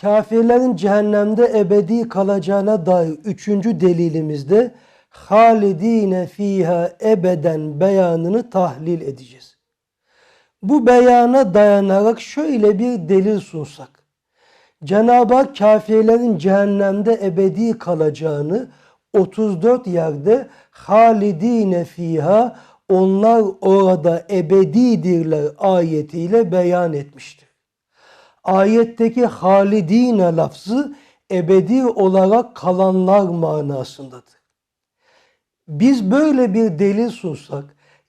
Kafirlerin cehennemde ebedi kalacağına dair üçüncü delilimizde halidine fiha ebeden beyanını tahlil edeceğiz. Bu beyana dayanarak şöyle bir delil sunsak. Cenab-ı Hak kafirlerin cehennemde ebedi kalacağını 34 yerde halidine fiha onlar orada ebedidirler ayetiyle beyan etmiştir. Ayetteki halidine lafzı ebedi olarak kalanlar manasındadır. Biz böyle bir delil sunsak,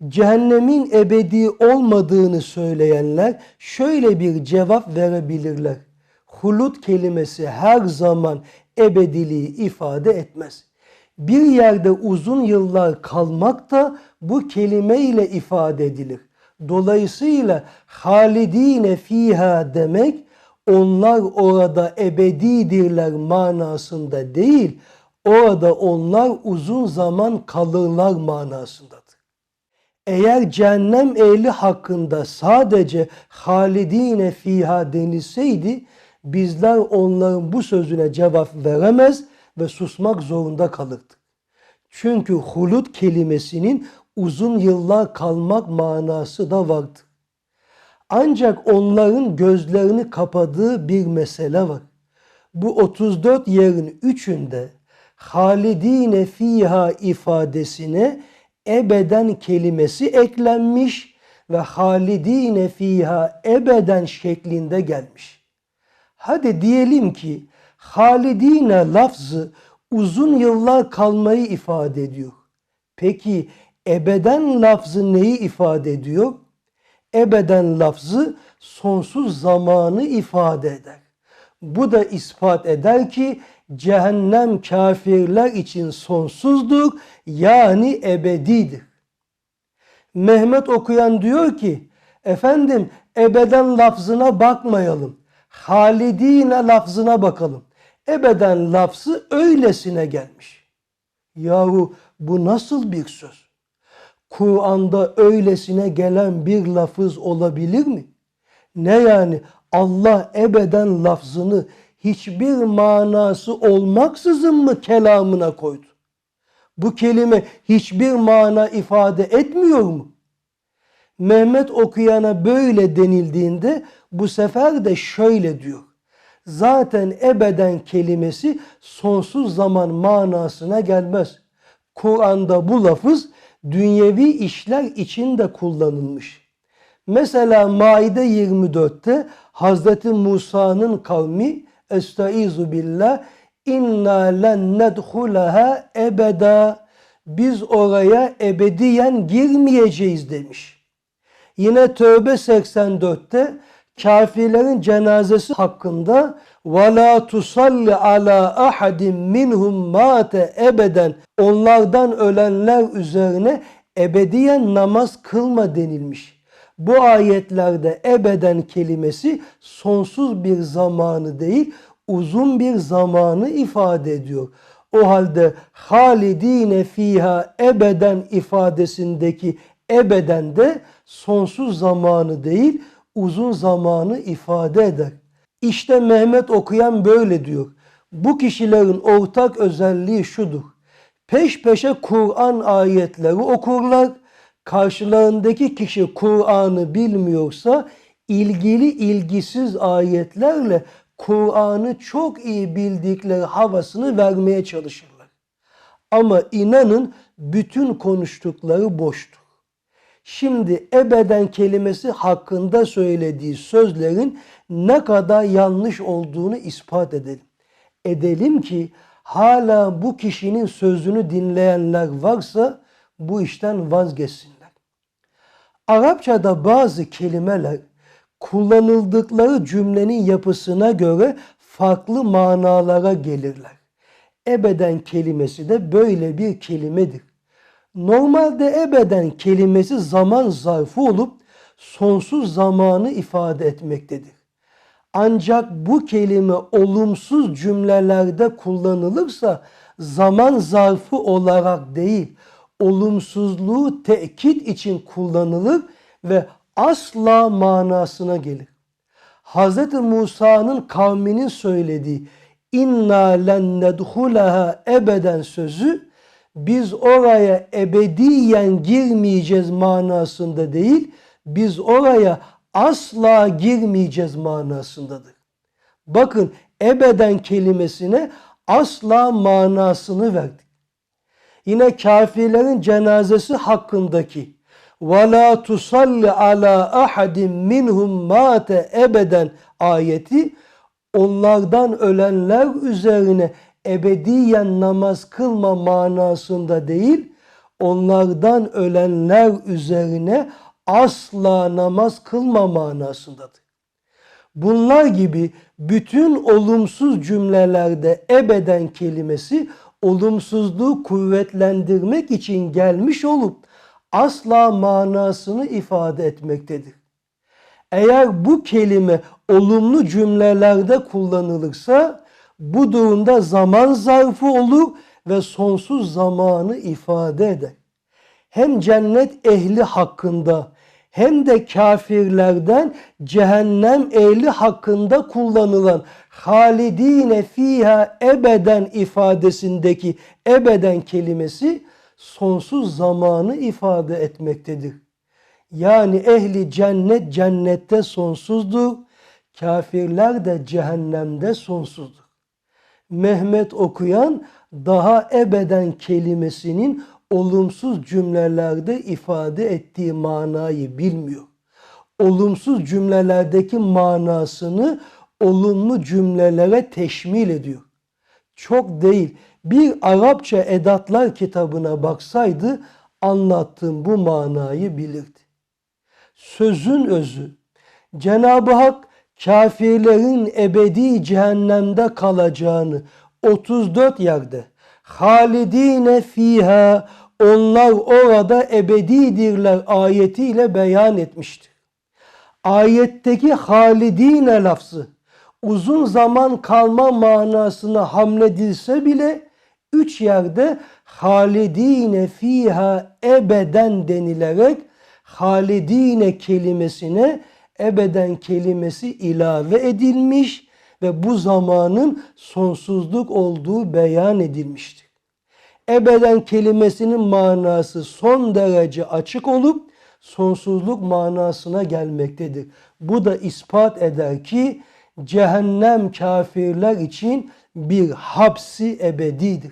cehennemin ebedi olmadığını söyleyenler şöyle bir cevap verebilirler. Hulut kelimesi her zaman ebediliği ifade etmez. Bir yerde uzun yıllar kalmak da bu kelime ile ifade edilir. Dolayısıyla halidine fiha demek onlar orada ebedidirler manasında değil, orada onlar uzun zaman kalırlar manasındadır. Eğer cehennem ehli hakkında sadece halidine fiha denilseydi bizler onların bu sözüne cevap veremez ve susmak zorunda kalırdık. Çünkü hulut kelimesinin uzun yıllar kalmak manası da vardır. Ancak onların gözlerini kapadığı bir mesele var. Bu 34 yerin üçünde halidine fiha ifadesine ebeden kelimesi eklenmiş ve halidine fiha ebeden şeklinde gelmiş. Hadi diyelim ki halidine lafzı uzun yıllar kalmayı ifade ediyor. Peki ebeden lafzı neyi ifade ediyor? Ebeden lafzı sonsuz zamanı ifade eder. Bu da ispat eder ki cehennem kafirler için sonsuzdur yani ebedidir. Mehmet okuyan diyor ki efendim ebeden lafzına bakmayalım. Halidine lafzına bakalım. Ebeden lafzı öylesine gelmiş. Yahu bu nasıl bir söz? Kur'an'da öylesine gelen bir lafız olabilir mi? Ne yani Allah ebeden lafzını hiçbir manası olmaksızın mı kelamına koydu? Bu kelime hiçbir mana ifade etmiyor mu? Mehmet okuyana böyle denildiğinde bu sefer de şöyle diyor. Zaten ebeden kelimesi sonsuz zaman manasına gelmez. Kur'an'da bu lafız dünyevi işler için de kullanılmış. Mesela Maide 24'te Hazreti Musa'nın kavmi Estaizu billah inna len nedhulaha ebeda biz oraya ebediyen girmeyeceğiz demiş. Yine Tövbe 84'te kafirlerin cenazesi hakkında وَلَا تُصَلِّ عَلَى أَحَدٍ مِّنْهُمْ مَاتَ ebeden onlardan ölenler üzerine ebediyen namaz kılma denilmiş. Bu ayetlerde ebeden kelimesi sonsuz bir zamanı değil, uzun bir zamanı ifade ediyor. O halde halidine fiha ebeden ifadesindeki ebeden de sonsuz zamanı değil, uzun zamanı ifade eder. İşte Mehmet okuyan böyle diyor. Bu kişilerin ortak özelliği şudur. Peş peşe Kur'an ayetleri okurlar. Karşılarındaki kişi Kur'an'ı bilmiyorsa ilgili ilgisiz ayetlerle Kur'an'ı çok iyi bildikleri havasını vermeye çalışırlar. Ama inanın bütün konuştukları boştur. Şimdi ebeden kelimesi hakkında söylediği sözlerin ne kadar yanlış olduğunu ispat edelim. Edelim ki hala bu kişinin sözünü dinleyenler varsa bu işten vazgeçsinler. Arapçada bazı kelimeler kullanıldıkları cümlenin yapısına göre farklı manalara gelirler. Ebeden kelimesi de böyle bir kelimedir. Normalde ebeden kelimesi zaman zarfı olup sonsuz zamanı ifade etmektedir. Ancak bu kelime olumsuz cümlelerde kullanılırsa zaman zarfı olarak değil, olumsuzluğu tekit için kullanılır ve asla manasına gelir. Hz. Musa'nın kavminin söylediği inna len nedhulaha ebeden sözü biz oraya ebediyen girmeyeceğiz manasında değil, biz oraya asla girmeyeceğiz manasındadır. Bakın ebeden kelimesine asla manasını verdik. Yine kafirlerin cenazesi hakkındaki وَلَا تُصَلِّ عَلَى أَحَدٍ مِّنْهُمْ مَاتَ ebeden ayeti onlardan ölenler üzerine ebediyen namaz kılma manasında değil, onlardan ölenler üzerine asla namaz kılma manasındadır. Bunlar gibi bütün olumsuz cümlelerde ebeden kelimesi olumsuzluğu kuvvetlendirmek için gelmiş olup asla manasını ifade etmektedir. Eğer bu kelime olumlu cümlelerde kullanılırsa bu durumda zaman zarfı olur ve sonsuz zamanı ifade eder. Hem cennet ehli hakkında hem de kafirlerden cehennem ehli hakkında kullanılan halidine fiha ebeden ifadesindeki ebeden kelimesi sonsuz zamanı ifade etmektedir. Yani ehli cennet cennette sonsuzdur, kafirler de cehennemde sonsuzdur. Mehmet okuyan daha ebeden kelimesinin olumsuz cümlelerde ifade ettiği manayı bilmiyor. Olumsuz cümlelerdeki manasını olumlu cümlelere teşmil ediyor. Çok değil. Bir Arapça edatlar kitabına baksaydı anlattığım bu manayı bilirdi. Sözün özü Cenab-ı Hak kafirlerin ebedi cehennemde kalacağını 34 yerde halidine fiha onlar orada ebedidirler ayetiyle beyan etmiştir. Ayetteki halidine lafzı uzun zaman kalma manasına hamledilse bile üç yerde halidine fiha ebeden denilerek halidine kelimesine ebeden kelimesi ilave edilmiş ve bu zamanın sonsuzluk olduğu beyan edilmiştir. Ebeden kelimesinin manası son derece açık olup sonsuzluk manasına gelmektedir. Bu da ispat eder ki cehennem kafirler için bir hapsi ebedidir.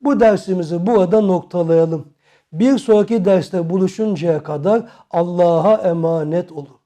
Bu dersimizi burada noktalayalım. Bir sonraki derste buluşuncaya kadar Allah'a emanet olun.